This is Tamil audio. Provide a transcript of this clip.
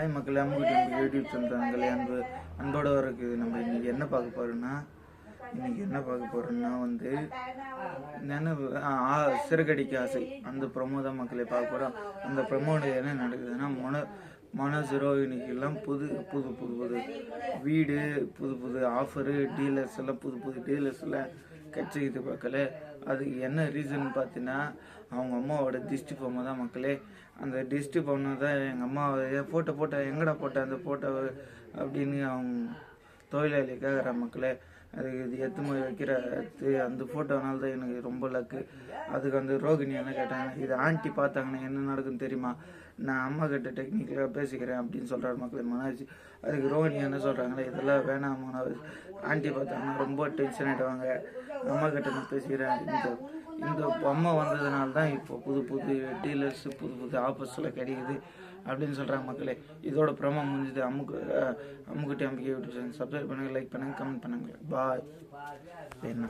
ஹாய் மக்களே. நம்ம யூடியூப் சேனல் அன்பு அன்போடு இருக்குது நம்ம இன்னைக்கு என்ன பார்க்க போகிறோன்னா இன்னைக்கு என்ன பார்க்க போகிறோன்னா வந்து நினைவு ஆ, ஆசை. அந்த ப்ரொமோ தான் மக்களே பார்க்க போகிறோம் அந்த ப்ரொமோல என்ன நடக்குதுன்னா மொன மனசிரோவினிக்கெல்லாம் புது புது புது புது. வீடு புது புது ஆஃபரு டீலர்ஸ் எல்லாம் புது புது டீலர்ஸ் எல்லாம் கிடச்சிக்கிது மக்களே அதுக்கு என்ன ரீசன் பார்த்தீங்கன்னா அவங்க அம்மாவோட திஷ்டி பொம்மை தான் மக்களே. அந்த திஷ்டி பொம்மை தான் எங்கள் அம்மா ஃபோட்டோ போட்டோ எங்கடா போட்ட அந்த ஃபோட்டோ அப்படின்னு அவங்க தொழிலாளி கேட்குற மக்களே. அதுக்கு இது எத்து போய் வைக்கிற இது அந்த ஃபோட்டோனால தான் எனக்கு ரொம்ப லக்கு அதுக்கு வந்து ரோகிணி என்ன கேட்டாங்க இது ஆண்டி பார்த்தாங்கன்னா என்ன நடக்குன்னு தெரியுமா? நான் அம்மா கிட்ட டெக்னிக்கலாக பேசிக்கிறேன் அப்படின்னு சொல்கிறாரு மக்களே மனோஜ். அதுக்கு ரோகிணி என்ன சொல்கிறாங்களே இதெல்லாம் வேணாம் மனோஜ். ஆண்டி பார்த்தாங்கன்னா ரொம்ப டென்ஷன் ஆகிடுவாங்க அம்மா கிட்ட நான் பேசிக்கிறேன் அப்படின்னு இந்த பொம்மை வந்ததுனால தான் இப்போ புது புது டீலர்ஸ் புது புது ஆஃபர்ஸ்லாம் கிடைக்குது அப்படின்னு சொல்கிறாங்க மக்களே. இதோட ப்ரமோ முடிஞ்சது. அம்முக்கு அமுக்கு அம்முக்குட்டி அம்பிக்கை யூடியூப் சேனல் சப்ஸ்கிரைப் பண்ணுங்கள் லைக் பண்ணுங்கள் கமெண்ட் பண்ணுங்கள் பாய் என்ன